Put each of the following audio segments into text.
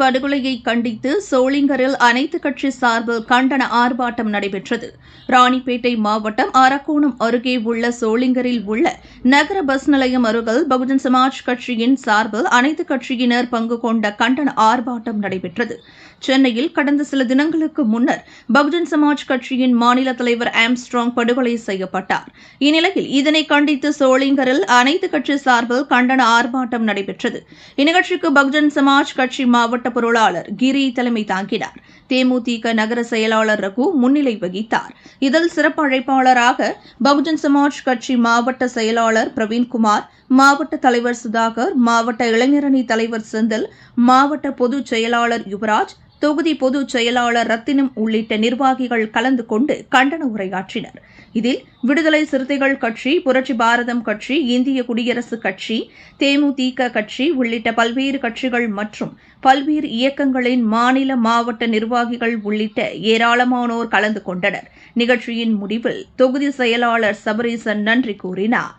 படுகொலையை கண்டித்து சோளிங்கரில் அனைத்து கட்சி சார்பில் கண்டன ஆர்ப்பாட்டம் நடைபெற்றது. ராணிப்பேட்டை மாவட்டம் அரக்கோணம் அருகே உள்ள சோளிங்கரில் உள்ள நகர பஸ் நிலையம் அருகில் பகுஜன் சமாஜ் கட்சியின் சார்பில் அனைத்து கட்சியினர் பங்கு கொண்ட கண்டன ஆர்ப்பாட்டம் நடைபெற்றது. சென்னையில் கடந்த சில தினங்களுக்கு முன்னர் பகுஜன் சமாஜ் கட்சியின் மாநில தலைவர் ஆம்ஸ்ட்ராங் படுகொலை செய்யப்பட்டார். இந்நிலையில் இதனை கண்டித்து சோளிங்கரில் அனைத்து கட்சி சார்பில் கண்டன ஆர்ப்பாட்டம் நடைபெற்றது. இந்நிகழ்ச்சிக்கு பகுஜன் சமாஜ் கட்சி மாவட்ட பொருளாளர் கிரி தலைமை தாங்கினார். தேமுதிக நகர செயலாளர் ரகு முன்னிலை வகித்தார். இதில் சிறப்பு அழைப்பாளராக பகுஜன் சமாஜ் கட்சி மாவட்ட செயலாளர் பிரவீன்குமார் மாவட்ட தலைவர் சுதாகர் மாவட்ட இளைஞரணி தலைவர் செந்தில் மாவட்ட பொதுச் செயலாளர் யுவராஜ் தொகுதி பொதுச் செயலாளர் ரத்தினம் உள்ளிட்ட நிர்வாகிகள் கலந்து கொண்டு கண்டன உரையாற்றினர். இதில் விடுதலை சிறுத்தைகள் கட்சி புரட்சி பாரதம் கட்சி இந்திய குடியரசுக் கட்சி தேமுதிக கட்சி உள்ளிட்ட பல்வேறு கட்சிகள் மற்றும் பல்வேறு இயக்கங்களின் மாநில மாவட்ட நிர்வாகிகள் உள்ளிட்ட ஏராளமானோர் கலந்து கொண்டனர். நிகழ்ச்சியின் முடிவில் தொகுதி செயலாளர் சபரீசன் நன்றி கூறினார்.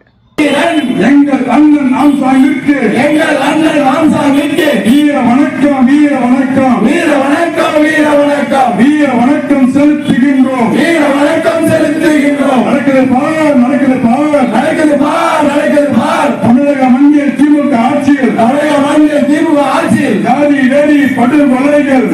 எங்கள் அண்ணன் தமிழக மாநில திமுக ஆட்சியில் ஜாதி வேதி படுகொலைகள்